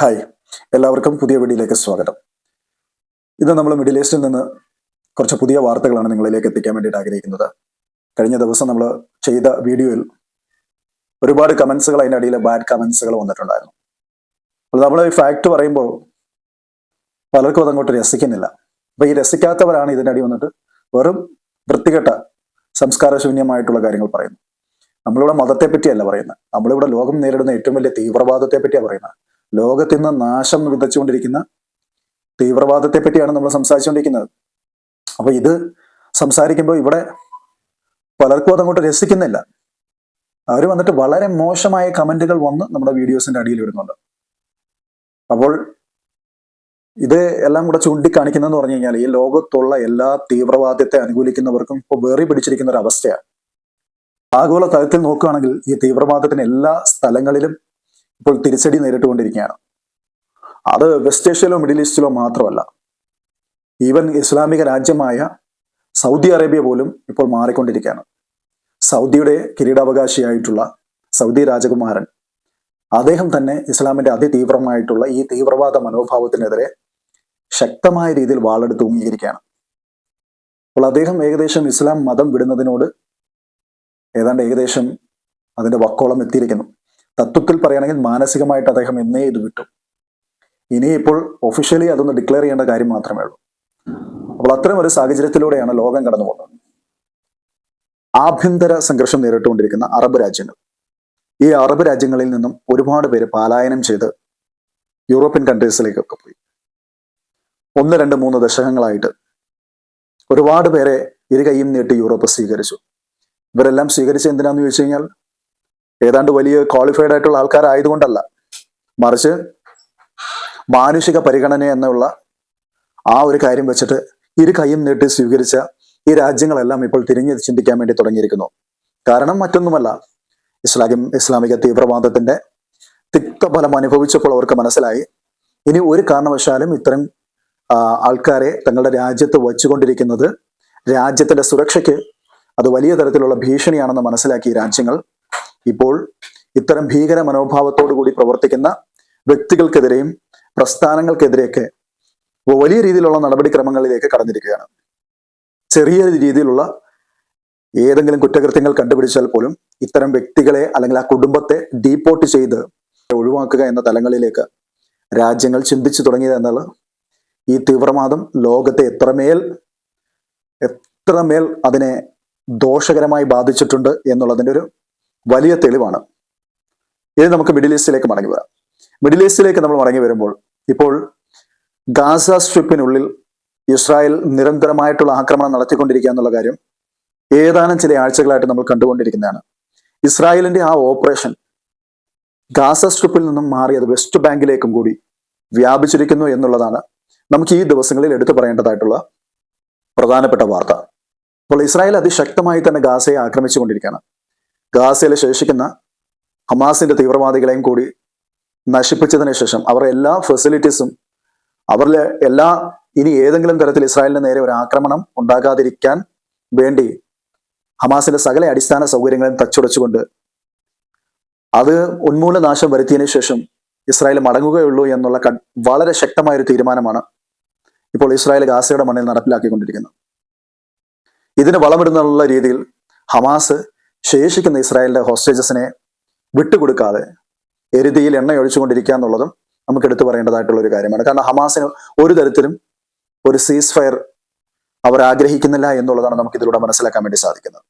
Hi. എല്ലാവർക്കും പുതിയ വീഡിയോയിലേക്ക് സ്വാഗതം. ഇന്ന് നമ്മൾ മിഡിൽ ഈസ്റ്റിൽ നിന്ന് കുറച്ച് പുതിയ വാർത്തകളാണ് നിങ്ങളിലേക്ക് എത്തിക്കാൻ വേണ്ടിയിട്ട് ആഗ്രഹിക്കുന്നത്. കഴിഞ്ഞ ദിവസം നമ്മൾ ചെയ്ത വീഡിയോയിൽ ഒരുപാട് കമൻസുകൾ അതിന്റെ അടിയിൽ ബാഡ് കമൻസുകൾ വന്നിട്ടുണ്ടായിരുന്നു. അപ്പോൾ നമ്മൾ ഈ ഫാക്ട് പറയുമ്പോൾ പലർക്കും അതങ്ങോട്ട് രസിക്കുന്നില്ല. അപ്പൊ ഈ രസിക്കാത്തവരാണ് ഇതിന്റെ അടി വന്നിട്ട് വെറും വൃത്തികെട്ട സംസ്കാരശൂന്യമായിട്ടുള്ള കാര്യങ്ങൾ പറയുന്നു നമ്മളിവിടെ മതത്തെ പറ്റിയല്ല പറയുന്നത്. നമ്മളിവിടെ ലോകം നേരിടുന്ന ഏറ്റവും വലിയ തീവ്രവാദത്തെ പറ്റിയാണ് പറയുന്നത്. ലോകത്തിൽ നിന്ന് നാശം വിതച്ചുകൊണ്ടിരിക്കുന്ന തീവ്രവാദത്തെ പറ്റിയാണ് നമ്മൾ സംസാരിച്ചുകൊണ്ടിരിക്കുന്നത്. അപ്പൊ ഇത് സംസാരിക്കുമ്പോൾ ഇവിടെ പലർക്കും അതങ്ങോട്ട് രസിക്കുന്നില്ല. അവർ വന്നിട്ട് വളരെ മോശമായ കമന്റുകൾ വന്ന് നമ്മുടെ വീഡിയോസിന്റെ അടിയിൽ വരുന്നുണ്ട്. അപ്പോൾ ഇത് എല്ലാം കൂടെ ചൂണ്ടിക്കാണിക്കുന്നതെന്ന് പറഞ്ഞു കഴിഞ്ഞാൽ ഈ ലോകത്തുള്ള എല്ലാ തീവ്രവാദത്തെ അനുകൂലിക്കുന്നവർക്കും ഇപ്പോൾ വേറി പിടിച്ചിരിക്കുന്ന ഒരു അവസ്ഥയാണ്. ആഗോള തലത്തിൽ നോക്കുകയാണെങ്കിൽ ഈ തീവ്രവാദത്തിന് എല്ലാ സ്ഥലങ്ങളിലും ഇപ്പോൾ തിരിച്ചടി നേരിട്ടുകൊണ്ടിരിക്കുകയാണ്. അത് വെസ്റ്റ് ഏഷ്യയിലോ മിഡിൽ ഈസ്റ്റിലോ മാത്രമല്ല. ഈവൻ ഇസ്ലാമിക രാജ്യമായ സൗദി അറേബ്യ പോലും ഇപ്പോൾ മാറിക്കൊണ്ടിരിക്കുകയാണ്. സൗദിയുടെ കിരീടാവകാശിയായിട്ടുള്ള സൗദി രാജകുമാരൻ അദ്ദേഹം തന്നെ ഇസ്ലാമിന്റെ അതിതീവ്രമായിട്ടുള്ള ഈ തീവ്രവാദ മനോഭാവത്തിനെതിരെ ശക്തമായ രീതിയിൽ വാളെടുത്ത് തൂങ്ങിയിരിക്കുകയാണ്. അപ്പോൾ അദ്ദേഹം ഏകദേശം ഇസ്ലാം മതം വിടുന്നതിനോട് ഏതാണ്ട് ഏകദേശം അതിന്റെ വക്കോളം എത്തിയിരിക്കുന്നു. തത്വത്തിൽ പറയുകയാണെങ്കിൽ മാനസികമായിട്ട് അദ്ദേഹം എന്നേ ഇത് വിട്ടു. ഇനിയിപ്പോൾ ഒഫീഷ്യലി അതൊന്ന് ഡിക്ലെയർ ചെയ്യേണ്ട കാര്യം മാത്രമേ ഉള്ളൂ. അപ്പോൾ അത്തരം ഒരു സാഹചര്യത്തിലൂടെയാണ് ലോകം കടന്നു പോകുന്നത്. ആഭ്യന്തര സംഘർഷം നേരിട്ടുകൊണ്ടിരിക്കുന്ന അറബ് രാജ്യങ്ങൾ. ഈ അറബ് രാജ്യങ്ങളിൽ നിന്നും ഒരുപാട് പേര് പലായനം ചെയ്ത് യൂറോപ്യൻ കൺട്രീസിലേക്കൊക്കെ പോയി. ഒന്ന് രണ്ട് മൂന്ന് ദശകങ്ങളായിട്ട് ഒരുപാട് പേരെ ഇരു കൈയും നീട്ടി യൂറോപ്പ് സ്വീകരിച്ചു. ഇവരെല്ലാം സ്വീകരിച്ച എന്തിനാന്ന് ചോദിച്ചു കഴിഞ്ഞാൽ ഏതാണ്ട് വലിയ ക്വാളിഫൈഡ് ആയിട്ടുള്ള ആൾക്കാരായതുകൊണ്ടല്ല. മറിച്ച് മാനുഷിക പരിഗണന എന്നുള്ള ആ ഒരു കാര്യം വെച്ചിട്ട് ഇരു കൈയും നീട്ടി സ്വീകരിച്ച ഈ രാജ്യങ്ങളെല്ലാം ഇപ്പോൾ തിരിഞ്ഞ് ചിന്തിക്കാൻ വേണ്ടി തുടങ്ങിയിരിക്കുന്നു. കാരണം മറ്റൊന്നുമല്ല ഇസ്ലാമിക ഇസ്ലാമിക തീവ്രവാദത്തിന്റെ തിക്തഫലം അനുഭവിച്ചപ്പോൾ അവർക്ക് മനസ്സിലായി. ഇനി ഒരു കാരണവശാലും ഇത്തരം ആൾക്കാരെ തങ്ങളുടെ രാജ്യത്ത് വച്ചുകൊണ്ടിരിക്കുന്നത് രാജ്യത്തിന്റെ സുരക്ഷയ്ക്ക് അത് വലിയ തരത്തിലുള്ള ഭീഷണിയാണെന്ന് മനസ്സിലാക്കി രാജ്യങ്ങൾ. ഇപ്പോൾ ഇത്തരം ഭീകര മനോഭാവത്തോടു കൂടി പ്രവർത്തിക്കുന്ന വ്യക്തികൾക്കെതിരെയും പ്രസ്ഥാനങ്ങൾക്കെതിരെയൊക്കെ വലിയ രീതിയിലുള്ള നടപടിക്രമങ്ങളിലേക്ക് കടന്നിരിക്കുകയാണ്. ചെറിയ രീതിയിലുള്ള ഏതെങ്കിലും കുറ്റകൃത്യങ്ങൾ കണ്ടുപിടിച്ചാൽ പോലും ഇത്തരം വ്യക്തികളെ അല്ലെങ്കിൽ ആ കുടുംബത്തെ ഡീപ്പോർട്ട് ചെയ്ത് ഒഴിവാക്കുക എന്ന തലങ്ങളിലേക്ക് രാജ്യങ്ങൾ ചിന്തിച്ചു തുടങ്ങിയത് എന്നുള്ളത് ഈ തീവ്രവാദം ലോകത്തെ എത്രമേൽ എത്രമേൽ അതിനെ ദോഷകരമായി ബാധിച്ചിട്ടുണ്ട് എന്നുള്ളതിന്റെ ഒരു വലിയ തെളിവാണ്. ഇനി നമുക്ക് മിഡിൽ ഈസ്റ്റിലേക്ക് മടങ്ങി വരാം. മിഡിൽ ഈസ്റ്റിലേക്ക് നമ്മൾ മടങ്ങി വരുമ്പോൾ ഇപ്പോൾ ഗാസ സ്ട്രിപ്പിനുള്ളിൽ ഇസ്രായേൽ നിരന്തരമായിട്ടുള്ള ആക്രമണം നടത്തിക്കൊണ്ടിരിക്കുക എന്നുള്ള കാര്യം ഏതാനും ചില ആഴ്ചകളായിട്ട് നമ്മൾ കണ്ടുകൊണ്ടിരിക്കുന്നതാണ്. ഇസ്രായേലിന്റെ ആ ഓപ്പറേഷൻ ഗാസ സ്ട്രിപ്പിൽ നിന്നും മാറി അത് വെസ്റ്റ് ബാങ്കിലേക്കും കൂടി വ്യാപിച്ചിരിക്കുന്നു എന്നുള്ളതാണ് നമുക്ക് ഈ ദിവസങ്ങളിൽ എടുത്തു പറയേണ്ടതായിട്ടുള്ള പ്രധാനപ്പെട്ട വാർത്ത. അപ്പോൾ ഇസ്രായേൽ അതിശക്തമായി തന്നെ ഗാസയെ ആക്രമിച്ചുകൊണ്ടിരിക്കുകയാണ്. ഗാസയിൽ ശേഷിക്കുന്ന ഹമാസിന്റെ തീവ്രവാദികളെയും കൂടി നശിപ്പിച്ചതിന് ശേഷം അവരുടെ എല്ലാ ഫെസിലിറ്റീസും അവരിലെ എല്ലാ ഇനി ഏതെങ്കിലും തരത്തിൽ ഇസ്രായേലിന് നേരെ ഒരു ആക്രമണം ഉണ്ടാകാതിരിക്കാൻ വേണ്ടി ഹമാസിന്റെ സകല അടിസ്ഥാന സൗകര്യങ്ങളും തച്ചുടച്ചുകൊണ്ട് അത് ഉന്മൂലനാശം വരുത്തിയതിനു ശേഷം ഇസ്രായേൽ മടങ്ങുകയുള്ളൂ എന്നുള്ള വളരെ ശക്തമായ ഒരു തീരുമാനമാണ് ഇപ്പോൾ ഇസ്രായേൽ ഗാസയുടെ മണ്ണിൽ നടപ്പിലാക്കിക്കൊണ്ടിരിക്കുന്നത്. ഇതിന് വളമിടുന്നുള്ള രീതിയിൽ ഹമാസ് ശേഷിക്കുന്ന ഇസ്രായേലിന്റെ ഹോസ്റ്റേജസിനെ വിട്ടുകൊടുക്കാതെ എരുതിയിൽ എണ്ണ ഒഴിച്ചുകൊണ്ടിരിക്കുക എന്നുള്ളതും നമുക്ക് എടുത്തു പറയേണ്ടതായിട്ടുള്ള ഒരു കാര്യമാണ്. കാരണം ഹമാസിന് ഒരു തരത്തിലും ഒരു സീസ് ഫയർ അവർ ആഗ്രഹിക്കുന്നില്ല എന്നുള്ളതാണ് നമുക്ക് ഇതിലൂടെ മനസ്സിലാക്കാൻ വേണ്ടി സാധിക്കുന്നത്.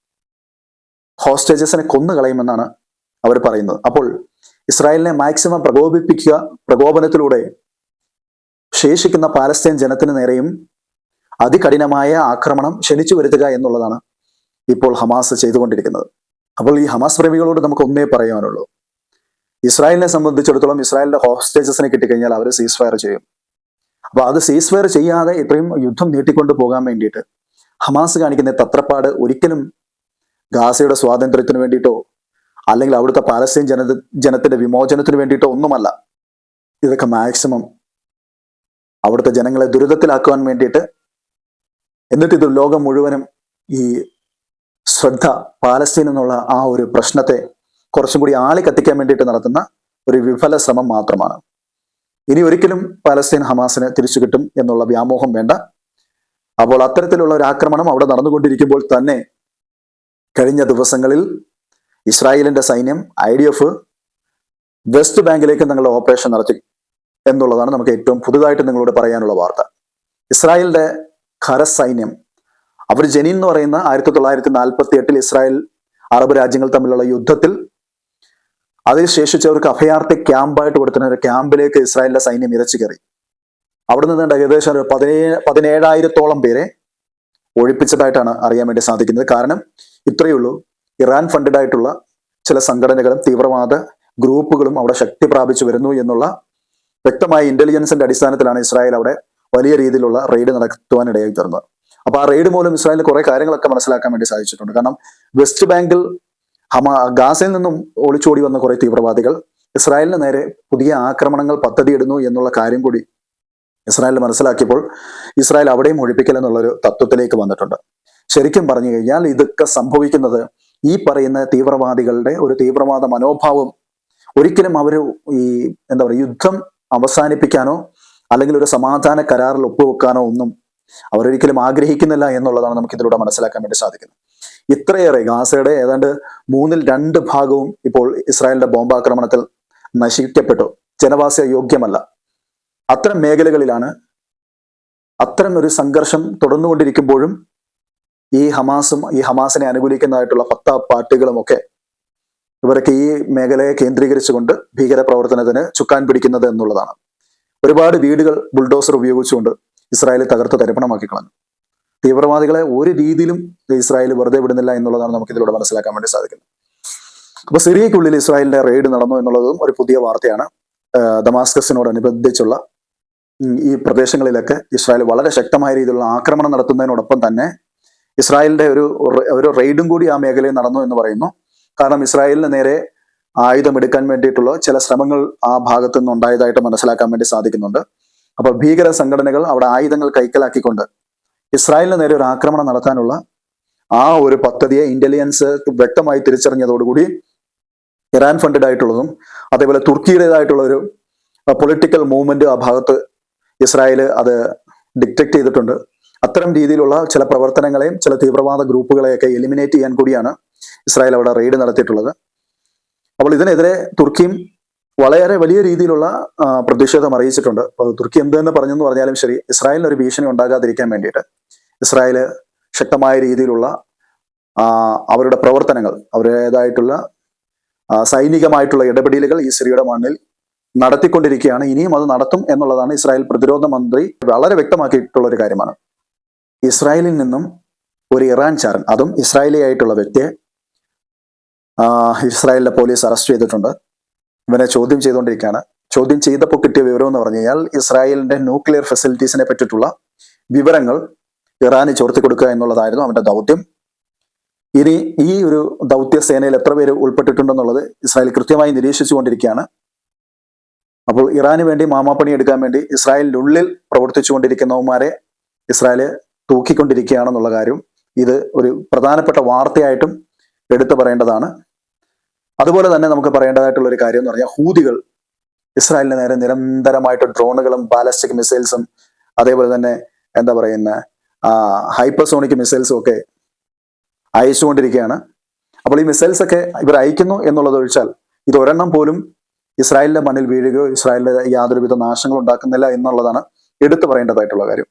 ഹോസ്റ്റേജസിനെ കൊന്നു കളയുമെന്നാണ് അവർ പറയുന്നത്. അപ്പോൾ ഇസ്രായേലിനെ മാക്സിമം പ്രകോപിപ്പിക്കുക പ്രകോപനത്തിലൂടെ ശേഷിക്കുന്ന പാലസ്തീൻ ജനത്തിന് നേരെയും അതികഠിനമായ ആക്രമണം ക്ഷണിച്ചു വരുത്തുക എന്നുള്ളതാണ് ഇപ്പോൾ ഹമാസ് ചെയ്തുകൊണ്ടിരിക്കുന്നത്. അപ്പോൾ ഈ ഹമാസ് പ്രേമികളോട് നമുക്ക് ഒന്നേ പറയാനുള്ളൂ. ഇസ്രായേലിനെ സംബന്ധിച്ചിടത്തോളം ഇസ്രായേലിന്റെ ഹോസ്റ്റേജസിനെ കിട്ടിക്കഴിഞ്ഞാൽ അവർ സീസ് ഫയർ ചെയ്യും. അപ്പൊ അത് സീസ് ഫയർ ചെയ്യാതെ ഇത്രയും യുദ്ധം നീട്ടിക്കൊണ്ട് പോകാൻ വേണ്ടിയിട്ട് ഹമാസ് കാണിക്കുന്ന തത്രപ്പാട് ഒരിക്കലും ഗാസയുടെ സ്വാതന്ത്ര്യത്തിന് വേണ്ടിയിട്ടോ അല്ലെങ്കിൽ അവിടുത്തെ പാലസ്തീൻ ജന ജനത്തിന്റെ വിമോചനത്തിന് വേണ്ടിയിട്ടോ ഒന്നുമല്ല. ഇതൊക്കെ മാക്സിമം അവിടുത്തെ ജനങ്ങളെ ദുരിതത്തിലാക്കുവാൻ വേണ്ടിയിട്ട് എന്നിട്ട് ഇത് ലോകം മുഴുവനും ഈ ശ്രദ്ധ പാലസ്തീൻ എന്നുള്ള ആ ഒരു പ്രശ്നത്തെ കുറച്ചും കൂടി ആളി കത്തിക്കാൻ വേണ്ടിയിട്ട് നടത്തുന്ന ഒരു വിഫല ശ്രമം മാത്രമാണ്. ഇനി ഒരിക്കലും പാലസ്തീൻ ഹമാസിനെ തിരിച്ചു കിട്ടും എന്നുള്ള വ്യാമോഹം വേണ്ട. അപ്പോൾ അത്തരത്തിലുള്ള ഒരു ആക്രമണം അവിടെ നടന്നുകൊണ്ടിരിക്കുമ്പോൾ തന്നെ കഴിഞ്ഞ ദിവസങ്ങളിൽ ഇസ്രായേലിന്റെ സൈന്യം ഐ ഡി എഫ് വെസ്റ്റ് ബാങ്കിലേക്ക് നിങ്ങളുടെ ഓപ്പറേഷൻ നടത്തി എന്നുള്ളതാണ് നമുക്ക് ഏറ്റവും പുതുതായിട്ട് നിങ്ങളോട് പറയാനുള്ള വാർത്ത. ഇസ്രായേലിന്റെ ഖരസൈന്യം അവർ ജനീൻ എന്ന് പറയുന്ന ആയിരത്തി തൊള്ളായിരത്തി നാൽപ്പത്തി എട്ടിൽ ഇസ്രായേൽ അറബ് രാജ്യങ്ങൾ തമ്മിലുള്ള യുദ്ധത്തിൽ അതിൽ ശേഷിച്ചവർക്ക് അഭയാർത്ഥി ക്യാമ്പായിട്ട് കൊടുത്തിരുന്ന ഒരു ക്യാമ്പിലേക്ക് ഇസ്രായേലിന്റെ സൈന്യം ഇരച്ചു കയറി. അവിടെ നിന്ന് ഏകദേശം ഒരു പതിനേഴ് പതിനേഴായിരത്തോളം പേരെ ഒഴിപ്പിച്ചതായിട്ടാണ് അറിയാൻ വേണ്ടി സാധിക്കുന്നത്. കാരണം ഇത്രയേ ഉള്ളൂ. ഇറാൻ ഫണ്ടഡ് ആയിട്ടുള്ള ചില സംഘടനകളും തീവ്രവാദ ഗ്രൂപ്പുകളും അവിടെ ശക്തി പ്രാപിച്ചു വരുന്നു എന്നുള്ള വ്യക്തമായ ഇന്റലിജൻസിന്റെ അടിസ്ഥാനത്തിലാണ് ഇസ്രായേൽ അവിടെ വലിയ രീതിയിലുള്ള റെയ്ഡ് നടത്തുവാൻ ഇടയായി തീർന്നത്. അപ്പൊ ആ റെയ്ഡ് മൂലം ഇസ്രായേലിന് കുറെ കാര്യങ്ങളൊക്കെ മനസ്സിലാക്കാൻ വേണ്ടി സാധിച്ചിട്ടുണ്ട്. കാരണം വെസ്റ്റ് ബാങ്കിൽ ഹമ ഗാസയിൽ നിന്നും ഒളിച്ചോടി വന്ന കുറെ തീവ്രവാദികൾ ഇസ്രായേലിന് നേരെ പുതിയ ആക്രമണങ്ങൾ പദ്ധതിയിടുന്നു എന്നുള്ള കാര്യം കൂടി ഇസ്രായേൽ മനസ്സിലാക്കിയപ്പോൾ ഇസ്രായേൽ അവിടെയും ഒഴിപ്പിക്കൽ എന്നുള്ളൊരു തത്വത്തിലേക്ക് വന്നിട്ടുണ്ട്. ശരിക്കും പറഞ്ഞു കഴിഞ്ഞാൽ ഇതൊക്കെ സംഭവിക്കുന്നത് ഈ പറയുന്ന തീവ്രവാദികളുടെ ഒരു തീവ്രവാദ മനോഭാവം ഒരിക്കലും അവർ ഈ എന്താ പറയുക യുദ്ധം അവസാനിപ്പിക്കാനോ അല്ലെങ്കിൽ ഒരു സമാധാന കരാറിൽ ഒപ്പുവെക്കാനോ ഒന്നും അവരൊരിക്കലും ആഗ്രഹിക്കുന്നില്ല എന്നുള്ളതാണ് നമുക്ക് ഇതിലൂടെ മനസ്സിലാക്കാൻ വേണ്ടി സാധിക്കുന്നത്. ഇത്രയേറെ ഗാസയുടെ ഏതാണ്ട് മൂന്നിൽ രണ്ട് ഭാഗവും ഇപ്പോൾ ഇസ്രായേലിന്റെ ബോംബാക്രമണത്തിൽ നശിക്കപ്പെട്ടു. ജനവാസ യോഗ്യമല്ല. അത്തരം മേഖലകളിലാണ് അത്തരം ഒരു സംഘർഷം തുടർന്നുകൊണ്ടിരിക്കുമ്പോഴും ഈ ഹമാസും ഈ ഹമാസിനെ അനുകൂലിക്കുന്നതായിട്ടുള്ള ഫത്ത പാർട്ടികളും ഒക്കെ ഇവരൊക്കെ ഈ മേഖലയെ കേന്ദ്രീകരിച്ചുകൊണ്ട് ഭീകര പ്രവർത്തനത്തിന് ചുക്കാൻ പിടിക്കുന്നത് എന്നുള്ളതാണ്. ഒരുപാട് വീടുകൾ ബുൾഡോസർ ഉപയോഗിച്ചുകൊണ്ട് ഇസ്രായേൽ തകർത്ത് തരിപ്പണമാക്കി കളഞ്ഞു. തീവ്രവാദികളെ ഒരു രീതിയിലും ഇസ്രായേൽ വെറുതെ വിടുന്നില്ല എന്നുള്ളതാണ് നമുക്ക് ഇതിലൂടെ മനസ്സിലാക്കാൻ വേണ്ടി സാധിക്കുന്നത്. അപ്പൊ സിറിയക്കുള്ളിൽ ഇസ്രായേലിന്റെ റെയ്ഡ് നടന്നു എന്നുള്ളതും ഒരു പുതിയ വാർത്തയാണ്. ദമാസ്കസിനോടനുബന്ധിച്ചുള്ള ഈ പ്രദേശങ്ങളിലൊക്കെ ഇസ്രായേൽ വളരെ ശക്തമായ രീതിയിലുള്ള ആക്രമണം നടത്തുന്നതിനോടൊപ്പം തന്നെ ഇസ്രായേലിന്റെ ഒരു ഒരു റെയ്ഡും കൂടി ആ മേഖലയിൽ നടന്നു എന്ന് പറയുന്നു. കാരണം ഇസ്രായേലിന് നേരെ ആയുധം എടുക്കാൻ വേണ്ടിയിട്ടുള്ള ചില ശ്രമങ്ങൾ ആ ഭാഗത്തു നിന്ന് ഉണ്ടായതായിട്ട് മനസ്സിലാക്കാൻ വേണ്ടി സാധിക്കുന്നുണ്ട്. അപ്പോൾ ഭീകര സംഘടനകൾ അവിടെ ആയുധങ്ങൾ കൈക്കലാക്കിക്കൊണ്ട് ഇസ്രായേലിന് നേരെ ഒരു ആക്രമണം നടത്താനുള്ള ആ ഒരു പദ്ധതിയെ ഇന്റലിജൻസ് വ്യക്തമായി തിരിച്ചറിഞ്ഞതോടുകൂടി ഇറാൻ ഫണ്ടഡ് ആയിട്ടുള്ളതും അതേപോലെ തുർക്കിയുടേതായിട്ടുള്ള ഒരു പൊളിറ്റിക്കൽ മൂവ്മെന്റ് ആ ഭാഗത്ത് ഇസ്രായേൽ അത് ഡിറ്റക്ട് ചെയ്തിട്ടുണ്ട്. അത്തരം രീതിയിലുള്ള ചില പ്രവർത്തനങ്ങളെയും ചില തീവ്രവാദ ഗ്രൂപ്പുകളെയൊക്കെ എലിമിനേറ്റ് ചെയ്യാൻ കൂടിയാണ് ഇസ്രായേൽ അവിടെ റെയ്ഡ് നടത്തിയിട്ടുള്ളത്. അപ്പോൾ ഇതിനെതിരെ തുർക്കിയും വളരെ വലിയ രീതിയിലുള്ള പ്രതിഷേധം അറിയിച്ചിട്ടുണ്ട്. തുർക്കി എന്ത് തന്നെ പറഞ്ഞെന്ന് പറഞ്ഞാലും ശരി ഇസ്രായേലിന് ഒരു ഭീഷണി ഉണ്ടാകാതിരിക്കാൻ വേണ്ടിയിട്ട് ഇസ്രായേൽ ശക്തമായ രീതിയിലുള്ള അവരുടെ പ്രവർത്തനങ്ങൾ അവരുടേതായിട്ടുള്ള സൈനികമായിട്ടുള്ള ഇടപെടലുകൾ ഈ സിറിയയുടെ മണ്ണിൽ നടത്തിക്കൊണ്ടിരിക്കുകയാണ്. ഇനിയും അത് നടത്തും എന്നുള്ളതാണ് ഇസ്രായേൽ പ്രതിരോധ മന്ത്രി വളരെ വ്യക്തമാക്കിയിട്ടുള്ള ഒരു കാര്യമാണ്. ഇസ്രായേലിൽ നിന്നും ഒരു ഇറാൻ ചാരൻ അതും ഇസ്രായേലി ആയിട്ടുള്ള വ്യക്തിയെ ഇസ്രായേലിലെ പോലീസ് അറസ്റ്റ് ചെയ്തിട്ടുണ്ട്. ഇവനെ ചോദ്യം ചെയ്തുകൊണ്ടിരിക്കുകയാണ്. ചോദ്യം ചെയ്തപ്പോൾ കിട്ടിയ വിവരം എന്ന് പറഞ്ഞു കഴിഞ്ഞാൽ ഇസ്രായേലിന്റെ ന്യൂക്ലിയർ ഫെസിലിറ്റീസിനെ പറ്റിയിട്ടുള്ള വിവരങ്ങൾ ഇറാന് ചോർത്തി കൊടുക്കുക എന്നുള്ളതായിരുന്നു അവന്റെ ദൗത്യം. ഇനി ഈ ഒരു ദൗത്യ സേനയിൽ എത്ര പേര് ഉൾപ്പെട്ടിട്ടുണ്ടെന്നുള്ളത് ഇസ്രായേൽ കൃത്യമായി നിരീക്ഷിച്ചുകൊണ്ടിരിക്കുകയാണ്. അപ്പോൾ ഇറാന് വേണ്ടി മാമാപ്പണി എടുക്കാൻ വേണ്ടി ഇസ്രായേലിനുള്ളിൽ പ്രവർത്തിച്ചുകൊണ്ടിരിക്കുന്നവന്മാരെ ഇസ്രായേൽ തൂക്കിക്കൊണ്ടിരിക്കുകയാണെന്നുള്ള കാര്യം ഇത് ഒരു പ്രധാനപ്പെട്ട വാർത്തയായിട്ടും എടുത്തു പറയേണ്ടതാണ്. അതുപോലെ തന്നെ നമുക്ക് പറയേണ്ടതായിട്ടുള്ള ഒരു കാര്യം എന്ന് പറഞ്ഞാൽ ഹൂതികൾ ഇസ്രായേലിന് നേരെ നിരന്തരമായിട്ട് ഡ്രോണുകളും ബാലസ്റ്റിക് മിസൈൽസും അതേപോലെ തന്നെ എന്താ പറയുന്ന ഹൈപ്പർസോണിക് മിസൈൽസും ഒക്കെ അയച്ചുകൊണ്ടിരിക്കുകയാണ്. അപ്പോൾ ഈ മിസൈൽസ് ഒക്കെ ഇവർ അയക്കുന്നു എന്നുള്ളത് ഒഴിച്ചാൽ ഇത് ഒരെണ്ണം പോലും ഇസ്രായേലിന്റെ മണ്ണിൽ വീഴുകയോ ഇസ്രായേലിന്റെ യാതൊരുവിധ നാശങ്ങളും ഉണ്ടാക്കുന്നില്ല എന്നുള്ളതാണ് എടുത്തു പറയേണ്ടതായിട്ടുള്ള കാര്യം.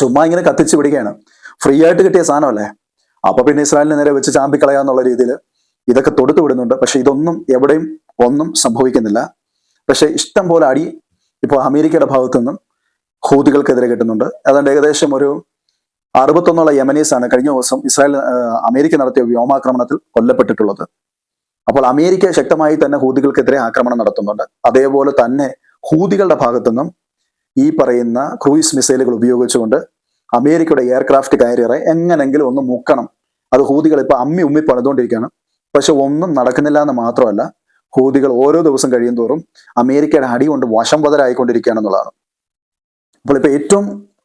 ചുമ്മാ ഇങ്ങനെ കത്തിച്ചു പിടിക്കുകയാണ്. ഫ്രീ ആയിട്ട് കിട്ടിയ സാധനമല്ലേ? അപ്പൊ പിന്നെ ഇസ്രായേലിനെ നേരെ വെച്ച് ചാമ്പിക്കളയാന്നുള്ള രീതിയിൽ ഇതൊക്കെ തൊടുത്തു വിടുന്നുണ്ട്. പക്ഷെ ഇതൊന്നും എവിടെയും ഒന്നും സംഭവിക്കുന്നില്ല. പക്ഷെ ഇഷ്ടം പോലെ അടി ഇപ്പോൾ അമേരിക്കയുടെ ഭാഗത്തു നിന്നും ഹൂതികൾക്കെതിരെ കിട്ടുന്നുണ്ട്. അതുകൊണ്ട് ഏകദേശം ഒരു അറുപത്തൊന്നോളം യമനീസ് ആണ് കഴിഞ്ഞ ദിവസം ഇസ്രായേൽ അമേരിക്ക നടത്തിയ വ്യോമാക്രമണത്തിൽ കൊല്ലപ്പെട്ടിട്ടുള്ളത്. അപ്പോൾ അമേരിക്ക ശക്തമായി തന്നെ ഹൂതികൾക്കെതിരെ ആക്രമണം നടത്തുന്നുണ്ട്. അതേപോലെ തന്നെ ഹൂതികളുടെ ഭാഗത്തു നിന്നും ഈ പറയുന്ന ക്രൂയിസ് മിസൈലുകൾ ഉപയോഗിച്ചുകൊണ്ട് അമേരിക്കയുടെ എയർക്രാഫ്റ്റ് കാരിയറെ എങ്ങനെങ്കിലും ഒന്ന് മുക്കണം. അത് ഹൂതികൾ ഇപ്പൊ അമ്മി ഉമ്മി പണിതുകൊണ്ടിരിക്കുകയാണ്. പക്ഷെ ഒന്നും നടക്കുന്നില്ല എന്ന് മാത്രമല്ല ഹൂതികൾ ഓരോ ദിവസം കഴിയും തോറും അമേരിക്കയുടെ അടി കൊണ്ട് വശം പതരായിക്കൊണ്ടിരിക്കുകയാണെന്നുള്ളതാണ് അപ്പോൾ ഇപ്പൊ ഏറ്റവും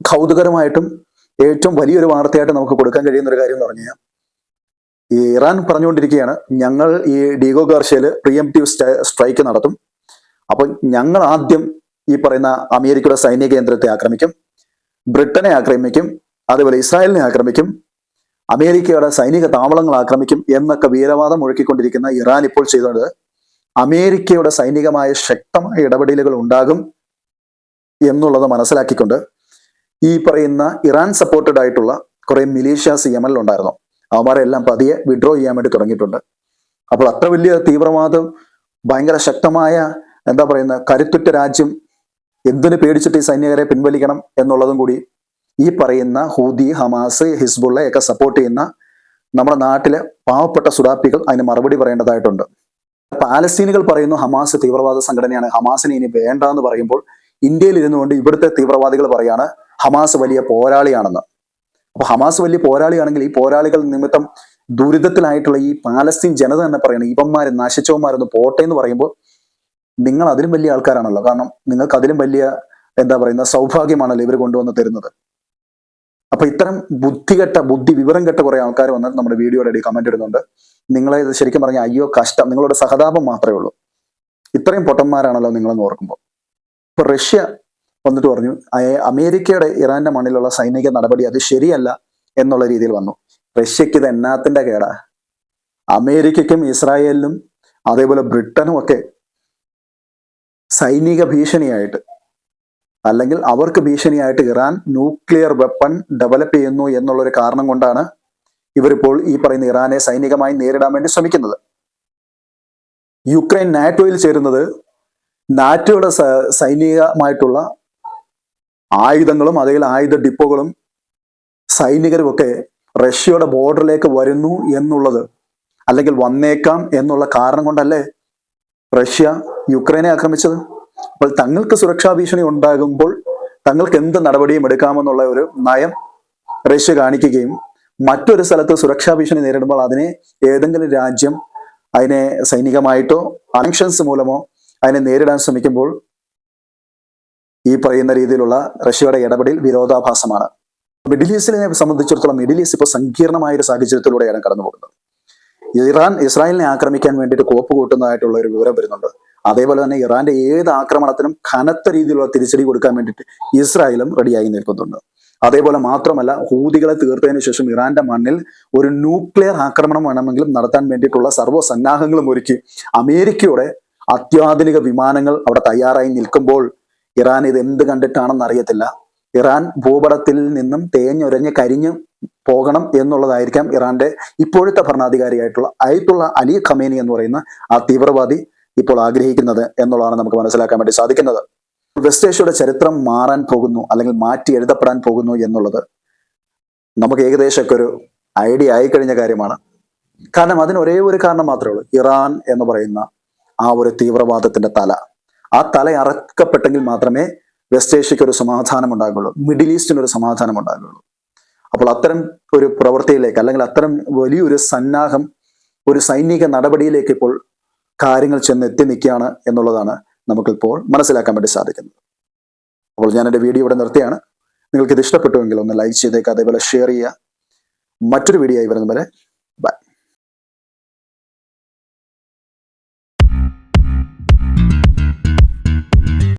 കൗതുകരമായിട്ടും ഏറ്റവും വലിയൊരു വാർത്തയായിട്ട് നമുക്ക് കൊടുക്കാൻ കഴിയുന്ന ഒരു കാര്യം എന്ന് പറഞ്ഞു കഴിഞ്ഞാൽ ഈ ഇറാൻ പറഞ്ഞുകൊണ്ടിരിക്കുകയാണ് ഞങ്ങൾ ഈ ഡീഗോ ഗാർഷ്യയിൽ പ്രിയംറ്റീവ് സ്ട്രൈക്ക് നടത്തും. അപ്പോൾ ഞങ്ങൾ ആദ്യം ഈ പറയുന്ന അമേരിക്കയുടെ സൈനിക കേന്ദ്രത്തെ ആക്രമിക്കും ബ്രിട്ടനെ ആക്രമിക്കും അതുപോലെ ഇസ്രായേലിനെ ആക്രമിക്കും അമേരിക്കയുടെ സൈനിക താവളങ്ങൾ ആക്രമിക്കും എന്നൊക്കെ വീരവാദം മുഴക്കിക്കൊണ്ടിരിക്കുന്ന ഇറാൻ ഇപ്പോൾ ചെയ്തത് അമേരിക്കയുടെ സൈനികമായ ശക്തമായ ഇടപെടലുകൾ ഉണ്ടാകും എന്നുള്ളത് മനസ്സിലാക്കിക്കൊണ്ട് ഈ പറയുന്ന ഇറാൻ സപ്പോർട്ടഡ് ആയിട്ടുള്ള കുറെ മിലീഷ്യാസ് യമനിലുണ്ടായിരുന്നു അവന്മാരെല്ലാം പതിയെ വിഡ്രോ ചെയ്യാൻ വേണ്ടി തുടങ്ങിയിട്ടുണ്ട്. അപ്പോൾ അത്ര വലിയ തീവ്രവാദം ഭയങ്കര ശക്തമായ എന്താ പറയുന്ന കരുത്തുറ്റ രാജ്യം എന്തിനു പേടിച്ചിട്ട് ഈ സൈനികരെ പിൻവലിക്കണം എന്നുള്ളതും കൂടി ഈ പറയുന്ന ഹൂദി ഹമാസ് ഹിസ്ബുള്ള ഒക്കെ സപ്പോർട്ട് ചെയ്യുന്ന നമ്മുടെ നാട്ടിലെ പാവപ്പെട്ട സുഡാപ്പികൾ അതിന് മറുപടി പറയേണ്ടതായിട്ടുണ്ട്. പാലസ്തീനുകൾ പറയുന്നു ഹമാസ് തീവ്രവാദ സംഘടനയാണ്. ഹമാസിനെ ഇനി വേണ്ട എന്ന് പറയുമ്പോൾ ഇന്ത്യയിൽ ഇരുന്നുകൊണ്ട് ഇവിടുത്തെ തീവ്രവാദികൾ പറയാണ് ഹമാസ് വലിയ പോരാളിയാണെന്ന്. അപ്പൊ ഹമാസ് വലിയ പോരാളിയാണെങ്കിൽ ഈ പോരാളികൾ നിമിത്തം ദുരിതത്തിലായിട്ടുള്ള ഈ പാലസ്തീൻ ജനത തന്നെ പറയണം ഇവന്മാര് നശിച്ചവന്മാരൊന്ന് പോട്ടെ എന്ന് പറയുമ്പോൾ നിങ്ങൾ അതിലും വലിയ ആൾക്കാരാണല്ലോ. കാരണം നിങ്ങൾക്ക് അതിലും വലിയ എന്താ പറയുന്ന സൗഭാഗ്യമാണല്ലോ ഇവർ കൊണ്ടുവന്ന് തരുന്നത്. അപ്പൊ ഇത്തരം ബുദ്ധികെട്ട ബുദ്ധി വിവരം കെട്ട കുറെ ആൾക്കാർ വന്നിട്ട് നമ്മുടെ വീഡിയോയുടെ ഇടയിൽ കമന്റ് ഇടുന്നുണ്ട്. നിങ്ങളെ ഇത് ശരിക്കും പറഞ്ഞാൽ അയ്യോ കഷ്ടം. നിങ്ങളുടെ സഹതാപം മാത്രമേ ഉള്ളൂ. ഇത്രയും പൊട്ടന്മാരാണല്ലോ നിങ്ങളെന്ന് ഓർക്കുമ്പോൾ. ഇപ്പൊ റഷ്യ വന്നിട്ട് പറഞ്ഞു അമേരിക്കയുടെ ഇറാന്റെ മണ്ണിലുള്ള സൈനിക നടപടി അത് ശരിയല്ല എന്നുള്ള രീതിയിൽ വന്നു. റഷ്യക്ക് ഇത് എന്നാത്തിന്റെ കേടാ. അമേരിക്കയ്ക്കും ഇസ്രായേലിനും അതേപോലെ ബ്രിട്ടനും ഒക്കെ സൈനിക ഭീഷണിയായിട്ട് അല്ലെങ്കിൽ അവർക്ക് ഭീഷണിയായിട്ട് ഇറാൻ ന്യൂക്ലിയർ വെപ്പൺ ഡെവലപ്പ് ചെയ്യുന്നു എന്നുള്ള ഒരു കാരണം കൊണ്ടാണ് ഇവരിപ്പോൾ ഈ പറയുന്ന ഇറാനെ സൈനികമായി നേരിടാൻ വേണ്ടി ശ്രമിക്കുന്നത്. യുക്രൈൻ നാറ്റോയിൽ ചേരുന്നത് നാറ്റോയുടെ സൈനികമായിട്ടുള്ള ആയുധങ്ങളും അതിൽ ആയുധ ഡിപ്പോകളും സൈനികരുമൊക്കെ റഷ്യയുടെ ബോർഡറിലേക്ക് വരുന്നു എന്നുള്ളത് അല്ലെങ്കിൽ വന്നേക്കാം എന്നുള്ള കാരണം കൊണ്ടല്ലേ റഷ്യ യുക്രൈനെ ആക്രമിച്ചത്? അപ്പോൾ തങ്ങൾക്ക് സുരക്ഷാ ഭീഷണി ഉണ്ടാകുമ്പോൾ തങ്ങൾക്ക് എന്ത് നടപടിയും എടുക്കാമെന്നുള്ള ഒരു നയം റഷ്യ കാണിക്കുകയും മറ്റൊരു സ്ഥലത്ത് സുരക്ഷാ ഭീഷണി നേരിടുമ്പോൾ അതിനെ ഏതെങ്കിലും രാജ്യം അതിനെ സൈനികമായിട്ടോ അനക്ഷൻസ് മൂലമോ അതിനെ നേരിടാൻ ശ്രമിക്കുമ്പോൾ ഈ പറയുന്ന രീതിയിലുള്ള റഷ്യയുടെ ഇടപെടൽ വിരോധാഭാസമാണ്. മിഡിൽ ഈസ്റ്റിനെ സംബന്ധിച്ചിടത്തോളം മിഡിൽ ഈസ്റ്റ് ഇപ്പോൾ സങ്കീർണമായ ഒരു സാഹചര്യത്തിലൂടെയാണ് കടന്നു പോകുന്നത് ഇറാൻ ഇസ്രായേലിനെ ആക്രമിക്കാൻ വേണ്ടിയിട്ട് കോപ്പ് കൂട്ടുന്നതായിട്ടുള്ള ഒരു വിവരം വരുന്നുണ്ട്. അതേപോലെ തന്നെ ഇറാന്റെ ഏത് ആക്രമണത്തിനും കനത്ത രീതിയിലുള്ള തിരിച്ചടി കൊടുക്കാൻ വേണ്ടിയിട്ട് ഇസ്രായേലും റെഡിയായി നിൽക്കുന്നുണ്ട്. അതേപോലെ മാത്രമല്ല ഹൂതികളെ തീർത്തതിന് ശേഷം ഇറാന്റെ മണ്ണിൽ ഒരു ന്യൂക്ലിയർ ആക്രമണം വേണമെങ്കിലും നടത്താൻ വേണ്ടിയിട്ടുള്ള സർവ സന്നാഹങ്ങളും ഒരുക്കി അമേരിക്കയുടെ അത്യാധുനിക വിമാനങ്ങൾ അവിടെ തയ്യാറായി നിൽക്കുമ്പോൾ ഇറാൻ ഇത് എന്ത് കണ്ടിട്ടാണെന്ന് അറിയത്തില്ല. ഇറാൻ ഭൂപടത്തിൽ നിന്നും തേഞ്ഞൊരഞ്ഞ് കരിഞ്ഞ് പോകണം എന്നുള്ളതായിരിക്കാം ഇറാന്റെ ഇപ്പോഴത്തെ ഭരണാധികാരിയായിട്ടുള്ള അയത്തുള്ള അലി ഖമേനി എന്ന് പറയുന്ന ആ തീവ്രവാദി ഇപ്പോൾ ആഗ്രഹിക്കുന്നത് എന്നുള്ളതാണ് നമുക്ക് മനസ്സിലാക്കാൻ വേണ്ടി സാധിക്കുന്നത്. വെസ്റ്റ് ഏഷ്യയുടെ ചരിത്രം മാറാൻ പോകുന്നു അല്ലെങ്കിൽ മാറ്റി എഴുതപ്പെടാൻ പോകുന്നു എന്നുള്ളത് നമുക്ക് ഏകദേശമൊക്കെ ഒരു ഐഡിയ ആയി കഴിഞ്ഞ കാര്യമാണ്. കാരണം അതിന് ഒരേ ഒരു കാരണം മാത്രമേ ഉള്ളൂ. ഇറാൻ എന്ന് പറയുന്ന ആ ഒരു തീവ്രവാദത്തിന്റെ തല. ആ തല അറക്കപ്പെട്ടെങ്കിൽ മാത്രമേ വെസ്റ്റ് ഏഷ്യക്ക് ഒരു സമാധാനം ഉണ്ടാകുള്ളൂ മിഡിൽ ഈസ്റ്റിന് ഒരു സമാധാനം ഉണ്ടാകുള്ളൂ അപ്പോൾ അത്തരം ഒരു പ്രവൃത്തിയിലേക്ക് അല്ലെങ്കിൽ അത്തരം വലിയൊരു സന്നാഹം ഒരു സൈനിക നടപടിയിലേക്ക് ഇപ്പോൾ കാര്യങ്ങൾ ചെന്ന് എത്തി നിൽക്കുകയാണ് എന്നുള്ളതാണ് നമുക്കിപ്പോൾ മനസ്സിലാക്കാൻ വേണ്ടി സാധിക്കുന്നത്. അപ്പോൾ ഞാൻ എന്റെ വീഡിയോ ഇവിടെ നിർത്തിയാണ്. നിങ്ങൾക്ക് ഇത് ഇഷ്ടപ്പെട്ടുവെങ്കിൽ ഒന്ന് ലൈക്ക് ചെയ്തേക്കുക അതേപോലെ ഷെയർ ചെയ്യുക. മറ്റൊരു വീഡിയോ ആയി വരുന്നവരെ ബൈ.